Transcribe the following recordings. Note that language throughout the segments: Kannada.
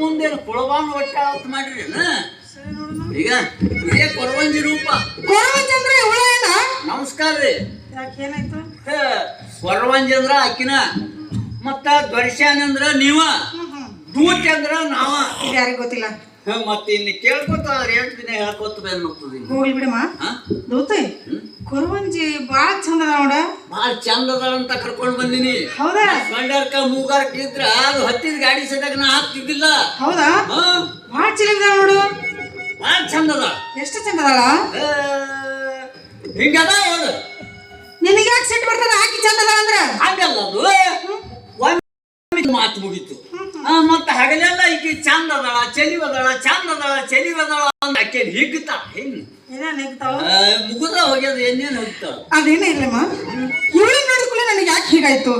ಮುಂದೇನು ಕೊಳವಾನ ಹೊಟ್ಟೆ ಮಾಡಿರಿ ಮಾಡಿರೇನ ಈಗ ಇದೇ ಕೊರವಂಜಿ ರೂಪ. ಕೊರವಂಜಿ ಅಂದ್ರೆ ಹುಳ ಏನ? ನಮಸ್ಕಾರ ರೀ. ಯಾಕೆ ಏನಾಯ್ತು? ಹೇ, ಕೊರವಂಜಿ ಅಂದ್ರ ಆಕಿನ ಮತ್ತ ದೊರ್ಶ್ಯಾನ ಅಂದ್ರ ನೀವ. ದೂತ್ ಅಂದ್ರ ನಾವ. ಗೊತ್ತಿಲ್ಲ? ಮತ್ತ ಇನ್ನು ಕೇಳ್ಕೊತ ಎಂಟು ದಿನ ಹೇಳ್ಕೊತ ಹೋಗ್ತದೆ ಹೋಗ್ಲಿ ಬಿಡಮ್ಮ. ದೋತೆ ಕುರುವಂಜಿ ಬಾಳ ಚಂದ ಅದ ನೋಡ. ಭಾಳ ಚಂದ ಅದಾಳ ಅಂತ ಕರ್ಕೊಂಡ್ ಬಂದಿನಿ. ಹೌದಾ? ಗಂಡರ್ಕ ಮೂಗಾರ್ಕ ಇದ್ರ ಅದು ಹತ್ತಿದ ಗಾಡಿ ಸದಾಗ ನಾ ಹಾಕ್ತಿದ್ದಿಲ್ಲ. ಹೌದಾ? ಹಾ? ಬಾಳ ಚಿಲದ ನೋಡು. ಭಾಳ ಚಂದ ಅದ ಎಷ್ಟು ಚಂದ ಅದಾಳ ಹಿಂಗದ ಹೇಳು ನಿನಗೆ ಯಾಕೆ ಸಿಟ್ಟು ಬರ್ತದ? ಹಾಕಿ ಚಂದ ಅದ ಅಂದ್ರೆ? ಹಂಗಲ್ಲ ಅದು. ಮಾತು ಮುಗೀತು. ಮತ್ತ ಹಗಲೆಲ್ಲ ಈಕಿ ಚಂದ ಅದಾಳ ಚಲಿ ಬದಳ ಚಂದ ಅದಾಳ ಚಲಿ ಬದಳ ಅಂತ ಆಕೆ ಹಿಗ್ತಾ ಹೆಂಗ್ ಮುಗುದ ಹೋಗ್ಯದ ಏನೇನ್ ಹೋಗ್ತಾಳ? ಅದೇನೇ ಇಲ್ಲಮ್ಮ ಇವಳು ನೋಡಿದ್ಕೂಲೆ ನನಗೆ ಯಾಕೆ ಹೀಗಾಯ್ತು?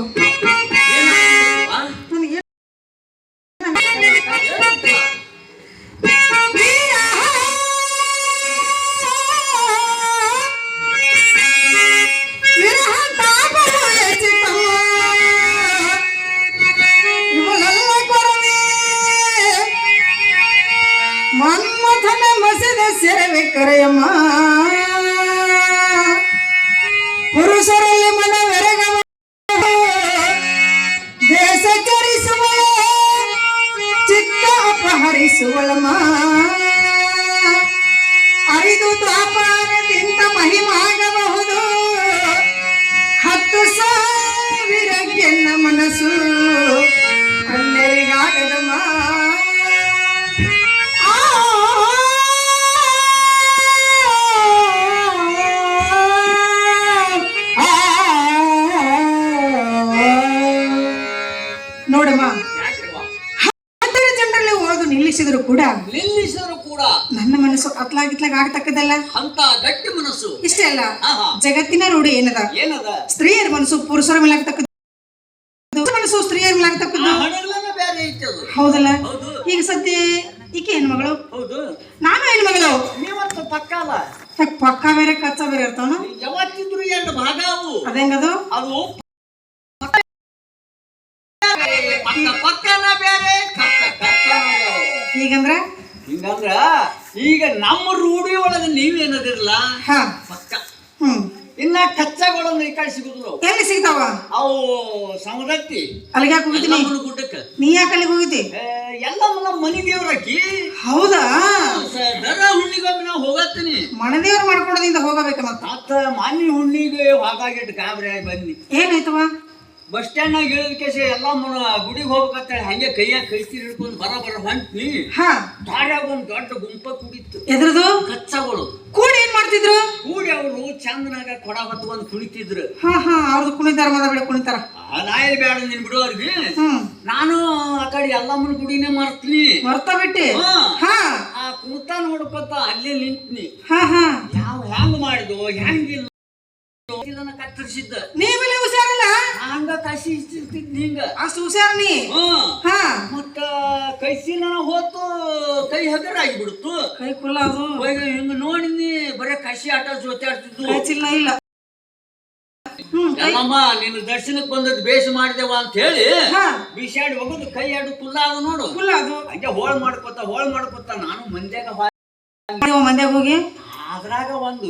ಕೂಡ ನಿಲ್ಲಿಸಿದ್ರು ಕೂಡ ನನ್ನ ಮನಸ್ಸು ಅತ್ಲಾಗಿತ್ಲಾಗ ಆಗತಕ್ಕದಲ್ಲ ಅಂತ ಗಟ್ಟಿ ಮನಸ್ಸು. ಇಷ್ಟೇ ಅಲ್ಲ ಜಗತ್ತಿನ ರೂಢಿ ಏನದ? ಏನದ? ಸ್ತ್ರೀಯರ ಮನಸ್ಸು ಪುರುಷರ ಮೇಲೆ ಆಗ್ತಕ್ಕದ್ದು ಮನಸ್ಸು ಸ್ತ್ರೀಯರ ಮೇಲೆ ಆಗ್ತಕ್ಕದ್ದು ಬೇರೆ ಐತಿ ಅದು. ಹೌದಲ್ಲ? ಹೌದು. ಈಗ ಸದ್ಯ ಈಕೆ ಹೆಣ್ಮಗಳು ಹೌದು. ನಾನು ಹೆಣ್ಮಗಳು ನೀವಂತ ಪಕ್ಕ ಅಲ್ಲ. ಪಕ್ಕ ಬೇರೆ ಕಚ್ಚ ಬೇರೆ ಇರ್ತಾವನು? ಯಾವತ್ತಿದ್ರು ಎರಡು ಭಾಗ ಅವು. ಅದೇಂಗದು? ಅದು ಪಕ್ಕ ಪಕ್ಕನ ಬೇರೆ ಕಕ್ಕ ಬೇರೆ. ಹಿಂಗಂದ್ರ ಈಗ ನಮ್ಮ ರೂಢಿ ಒಳಗೆ ನೀವೇನದಿರಲ್ಲ ಹಾ. ಪಕ್ಕ. ಹ್ಮ್. ಇನ್ನ ಕಚ್ಚಗಳನ್ನ ಈ ಕಡೆ ಸಿಗುದ್ರು ಅವು. ಎಲ್ಲಿ ಸಿಗ್ತಾವ? ಅವು ಸಮದತ್ತಿ ಅಲ್ಲಿಗೆ ಯಾಕೆ ಹೋಗಿದ್ದೀನಿ ಗುಡ್ಡಕ್ಕೆ ಗುಡ್ಡಕ್ಕ. ನೀ ಯಾಕೆ ಅಲ್ಲಿಗೆ ಹೋಗಿದ್ದಿ? ಏ, ಎಲ್ಲ ನಮ್ಮ ಮನೆ ದೇವ್ರಾಕಿ ಹೌದಾ? ದರ ಹುಣ್ಣಿಗೊಮ್ಮೆ ನಾವು ಹೋಗತ್ತೀನಿ. ಮನದೇವ್ರು ಮಾಡ್ಕೊಡೋದಿಂದ ಹೋಗಬೇಕ ಮತ್ತ. ಮತ್ತ ಮಾನ್ಯ ಹುಣ್ಣಿಗೆ ಹಾಗಾಗಿಟ್ಟು ಗಾಬರಿ ಆಗಿ ಬನ್ನಿ ಏನಾಯ್ತವ? ಬಸ್ ಸ್ಟ್ಯಾಂಡ್ನಾಗ ಇಳಿದ ಕೇಸ ಎಲ್ಲ ಗುಡಿಗೆ ಹೋಗ್ಬೇಕಂತೇಳಿ ಹಂಗೆ ಕೈಯಾಗ ಕೈತಿ ಹಿಡ್ಕೊಂಡು ಬರ ಬರ ಹೊಂಟ್ನಿ. ಹಾ. ದಾರ್ಯಾಗ ಒಂದು ದೊಡ್ಡ ಗುಂಪ ಕುಡಿತು ಎದ್ರದು? ಕಚ್ಚಗಳು. ಕೂಡಿ ಏನ್ ಮಾಡ್ತಿದ್ರು? ಕೂಡಿ ಅವರು ಚಂದನಾಗ ಕೊಡ ಒಂದ್ ಕುಣಿತಿದ್ರು. ಹಾ ಹಾ ಅವ್ರದ್ದು ಕುಣಿತಾರ ಮದ ಬೇಡ ಕುಣಿತಾರ. ನಾಯಿ ಬೇಡ ನೀನ್ ಬಿಡು ಅವ್ರಿಗೆ. ನಾನು ಆ ಕಡೆ ಎಲ್ಲಮ್ಮನ ಗುಡಿನೇ ಮರ್ತೀನಿ. ಮರ್ತ ಬಿಟ್ಟಿ? ಹಾ. ಆ ಕುಣಿತ ನೋಡ್ಕೊತ ಅಲ್ಲೇ ನಿಂತ್ನಿ. ಹಾ ಹಾ. ಯಾವ ಹ್ಯಾಂಗ್ ಮಾಡಿದ್ವು ಹೆಂಗಿಲ್ಲ ಇದನ್ನ ಕತ್ತರಿಸಿದ್ದ. ನೀವೆಲ್ಲ ಹುಷಾರಿಲ್ಲ? ಹಂಗ ಕಸಿ ಇಷ್ಟಿರ್ತಿದ್ ಹಿಂಗ. ಅಷ್ಟು ಹುಷಾರ ನೀ? ಹಾ. ಮತ್ತ ಕೈಸಿನ ಹೋತು ಕೈ ಹಗರ ಆಗಿಬಿಡ್ತು. ಕೈ ಕುಲ್ಲ ಅದು. ಹೋಗಿ ನೋಡಿನಿ ಬರೇ ಕಸಿ ಆಟ ಜೊತೆ ಆಡ್ತಿದ್ದು ಕೈ ಚಿಲ್ಲ ಇಲ್ಲ. ಕೈ ಎಲ್ಲಮ್ಮ ನಿನ್ನ ದರ್ಶನಕ್ಕೆ ಬಂದದ್ದು ಬೇಸ್ ಮಾಡಿದೆವ ಅಂತ ಹೇಳಿ ಹಾ. ಬಿಸಾಡಿ ಹೋಗುದು ಕೈ ಆಡು ಕುಲ್ಲ ಅದು ನೋಡು. ಕುಲ್ಲ ಅದು. ಹಂಗೆ ಹೋಳ್ ಮಾಡ್ಕೊತ ಹೋಳ್ ಮಾಡ್ಕೊತ ನಾನು ಮಂದ್ಯಾಗ ಮಂದ್ಯಾಗ ಹೋಗಿ? ಅದ್ರಾಗ ಒಂದು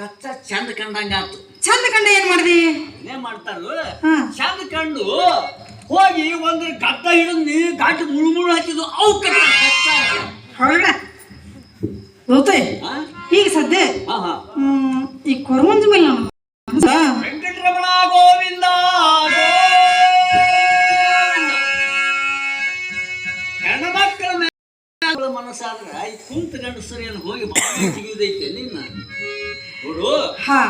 ಕಚ್ಚ ಚಂದ ಕಂಡಂಗ ಆತು. ಚಂದ ಕಂಡ ಏನ್ ಮಾಡಿದಿ? ಏನ್ ಮಾಡ್ತಾರು? ಚಂದ ಕಂಡು ಹೋಗಿ ಒಂದ್ರ ಗದ್ದ ಹಿಡಿದು ನೀ ಗಾಡಿ ಮುಳು ಮುಳು ಹಾಕಿದ್ವು ಅವು ಹೊರಡ ಹಾ? ಈಗ ಸದ್ಯ. ಈ ಕೊರವಂಜಿ ಮೇಲೆ ನಾನು ವೆಂಕಟರಮಣ ಗೋವಿಂದ. ಹೆಣ್ಮಕ್ಳ ಮನಸ್ಸಾದ್ರ ಈ ಕುಂತ ಗಂಡಸರೇನು ಹೋಗಿ ಬಾವಿ ತೆಗೆಯುವುದೈತೆ ನಿನ್ನ. ಹಾ.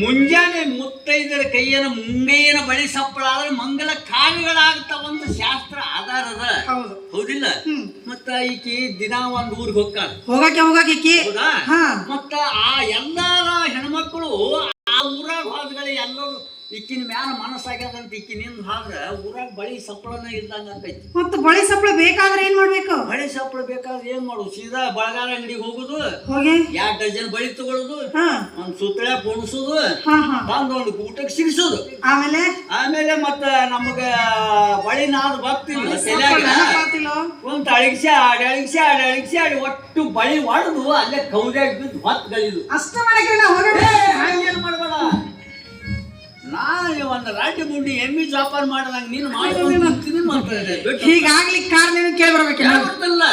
ಮುಂಜಾನೆ ಮುತ್ತೈದರ ಕೈಯನ ಮುಂಗೈಯನ ಬಳಿ ಸಪ್ಪಳ. ಆದ್ರೆ ಮಂಗಲ ಕಾರ್ಯಗಳಾಗ್ತಾವಂತ ಶಾಸ್ತ್ರ ಆಧಾರದ ಹೌದು. ಹೌದಿಲ್ಲ? ಮತ್ತ ಈಕಿ ದಿನ ಒಂದ್ ಊರಿಗೆ ಹೋಗ್ತಾಳ. ಹೋಗಕ್ಕೆ ಹೋಗಕ್ಕೆ ಈಕಿ? ಹೌದಾ? ಹಾ. ಮತ್ತ ಆ ಎಲ್ಲಾರ ಹೆಣ್ಮಕ್ಳು ಆ ಇಕ್ಕಿನ ಮ್ಯಾಲ ಮನಸ್ಸಾಗ್ಯದಂತ ಇಕ್ಕಿನಿಂದ ಹಾದ್ರ ಊರಾಗ ಬಳಿ ಸಪ್ಪಳನ ಇದ್ದಂಗ ಅಂತೈತಿ ಮತ್ತೆ ಬಳಿ ಸಪ್ಪಳ ಬೇಕಾದ್ರೆ ಏನ್ ಮಾಡ್ಬೇಕು? ಬಳಿ ಸಪ್ಪಳ ಬೇಕಾದ್ರೆ ಏನ್ ಮಾಡು ಸೀದಾ ಬಳಗಾರ ಅಂಗಡಿಗೆ ಹೋಗುದು ಹೋಗಿ? ಎರಡ್ ಡಜನ್ ಬಳಿ ತಗೊಳುದು ಹಾ. ಒಂದ್ ಸುತ್ತಳೆ ಪೋಣಿಸುದು ಬಂದ್ ಒಂದು ಊಟಕ್ಕೆ ಸಿಗಿಸುದು. ಆಮೇಲೆ? ಆಮೇಲೆ ಮತ್ತ ನಮಗ ಬಳಿ ನಾದ್ ಬರ್ತಿಲ್ಲ? ಒಂದ್ ಅಳಿಗ್ಸಿ ಆಡಿ ಅಳಿಗ್ಸಿ ಆಡಿ ಅಳಿಗ್ಸಿ ಆಡಿ ಒಟ್ಟು ಬಳಿ ಹೊಡೆದು ಅಲ್ಲೇ ಕೌದ್ಯಾಗ ಬಿದ್ದು ಹೊತ್ಗಳಿದು ಅಷ್ಟ ಮಾಡಕ್ಕೆ ಒಂದು ಮುಂಡಿ ಎಮ್ಮಿ ಜಾಪಾನ್ ಮಾಡ್ದಂಗ ನೀನು ಬಿಟ್ಟು ಹೀಗಾಗ್ಲಿಕ್ಕೆ ಕಾರಣ ಏನು ಕೇಳಿ ಬರ್ಬೇಕಿಲ್ಲ ಯಾವತ್ತಲ್ಲ.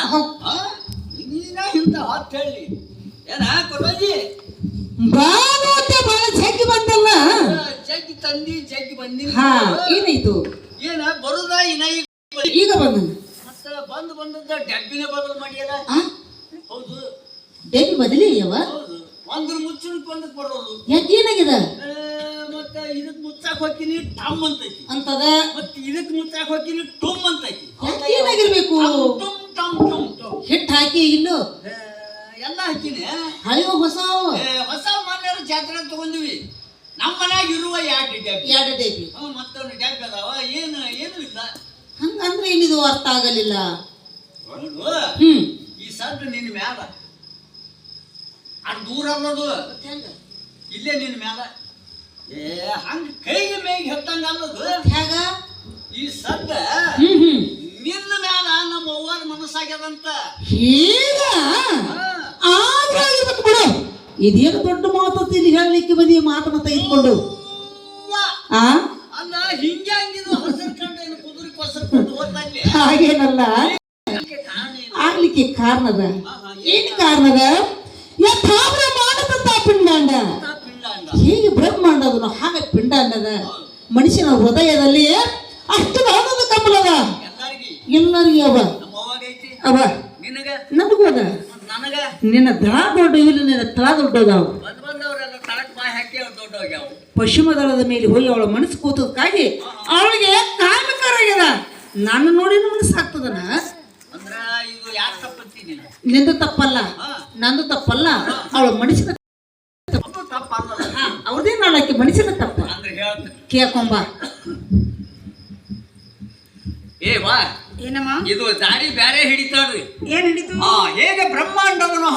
ನೀನ ಇಂತ ಹೊತ್ತು ಹೇಳಿ. ಏನ ಕೊರೋಜಿ ಬಾನೋಟ ಬಹಳ ಜಗ್ಗಿ ಬಂದಲ್ಲ? ಜಗ್ಗಿ ತಂದಿ ಜಗ್ಗಿ ಬಂದಿ. ಏನಿದು ಏನಾಯ್ತು? ಏನ ಬರುದ ಇನ್ನ ಈಗ ಬಂದ ಮತ್ತ ಬಂದು ಬಂದದ್ದ ಡಬ್ಬಿನ ಬದಲು ಮಾಡಿಯಲ್ಲ? ಹೌದು. ಡಬ್ಬಿ ಬದಲಿ ಒಂದ್ರ ಮುಚ್ಚಿನ ಒಂದಕ್ ಬರೋದು. ಯಾಕೆ ಮತ್ತೆ ಇದಕ್ ಮುಚ್ಚಾಕ್ ಹೋಗ್ತೀನಿ ಟಮ್ ಅಂತೈತಿ. ಅಂತದ? ಮತ್ತೆ ಇದಕ್ ಮುಚ್ಚಾಕ್ ಹೋಗ್ತೀನಿ ಟುಮ್ ಅಂತೈತಿ. ಏನಾಗಿರ್ಬೇಕು? ಟುಮ್ ಟಮ್ ಟಮ್ ಟಮ್ ಹಿಟ್ಟು ಹಾಕಿ ಇಲ್ಲೋ ಎಲ್ಲ ಹಾಕಿನಿ. ಹಳೆಯ ಹೊಸ ಹೊಸ ಮಾನ್ಯರ ಜಾತ್ರೆ ತಗೊಂಡಿವಿ. ನಮ್ಮ ಮನ್ಯಾಗ ಇರುವ ಎರಡು ಡಬ್ಬಿ. ಎರಡು ಡೇಬಿ ಅವ ಮತ್ತೊಂದು ಡಬ್ಬಿ ಅದಾವ. ಏನು ಏನು ಇಲ್ಲ. ಹಂಗಂದ್ರೆ ಏನಿದು ಅರ್ಥ ಆಗಲಿಲ್ಲ. ಹ್ಮ್. ಈ ಸದ್ದು ನಿನ್ನ ಮ್ಯಾಲ. ಅದು ದೂರ ಅನ್ನೋದು ಇಲ್ಲೇ ನಿನ್ನ ಮ್ಯಾಲ. ಏ ಹಂಗ ಕೈಗೆ ಮೇಗೆ ಹೆತ್ತಂಗ ಅನ್ನೋದು ಹೇಗ? ಈ ಸದ್ದ ನಿನ್ನ ಮ್ಯಾಲ ನಮ್ಮ ಅವ್ವನ ಮನಸ್ಸಾಗ್ಯದಂತ. ಈಗ. ಆದ್ರೆ ಆಗಿರ್ಬೇಕು ಬಿಡು. ಇದೇನು ದೊಡ್ಡ ಮಾತು ಇಲ್ಲಿ ಹೇಳಲಿಕ್ಕೆ ಬಂದಿ ಮಾತನ್ನ ತೆಗೆದುಕೊಂಡು? ಆ? ಅಲ್ಲ ಹಿಂಗೆ ಹಂಗಿದು ಹಸಿರು ಕಂಡು ಏನು ಕುದುರೆ ಕೊಸರು ಕಂಡು ಓದ್ನಲ್ಲಿ ಹಾಗೇನಲ್ಲ? ಆಗ್ಲಿಕ್ಕೆ ಕಾರಣದ? ಏನ್ ಕಾರಣದ? ಮಾಡದಂತ ಪಿಂಡಾಂಡ. ಎಂತ ಪಿಂಡಾಂಡ ಹೇಗೆ ಹಾಗೆ ಪಿಂಡಾಂಡದ ಮನುಷ್ಯನ ಹೃದಯದಲ್ಲಿ ಅಷ್ಟು ಆನಂದ ಕಮಲದ ಎಲ್ಲರಿಗೆ ಅವ. ಅವ. ನಿನಗ ಅದ. ನಿನ್ನ ದಳ ದೊಡ್ಡ ಇಲ್ಲ ನಿನ್ನ ತಳ ದೊಡ್ಡದಾವ. ಪಶ್ಚಿಮ ದಳದ ಮೇಲೆ ಹೋಗಿ ಅವಳ ಮನಸ್ಸು ಕೂತದಕ್ಕಾಗಿ ಅವಳಿಗೆ ಕಾಮಕರಾಗ್ಯದ ನನ್ನ ನೋಡಿ ಮನಸ್ಸಾಗ್ತದನ ನಿಂದು ತಪ್ಪಲ್ಲ. ನಂದು ತಪ್ಪಲ್ಲ ಅವಳ ಮನುಷ್ಯನ ಅವ್ರದೇ ನಾಳಕ್ಕೆ ಮನುಷ್ಯನ ತಪ್ಪ. ಕೇಳ್ಕೊಂಬ. ಏ ವಾ. ಏನಮ್ಮ? ಇದು ದಾರಿ ಬ್ಯಾರೆ ಹಿಡಿತಾಳ್ರಿ ಏನ್ ಹಿಡಿತು? ಹಾ ಹೇಗೆ ಬ್ರಹ್ಮಾಂಡವನ್ನು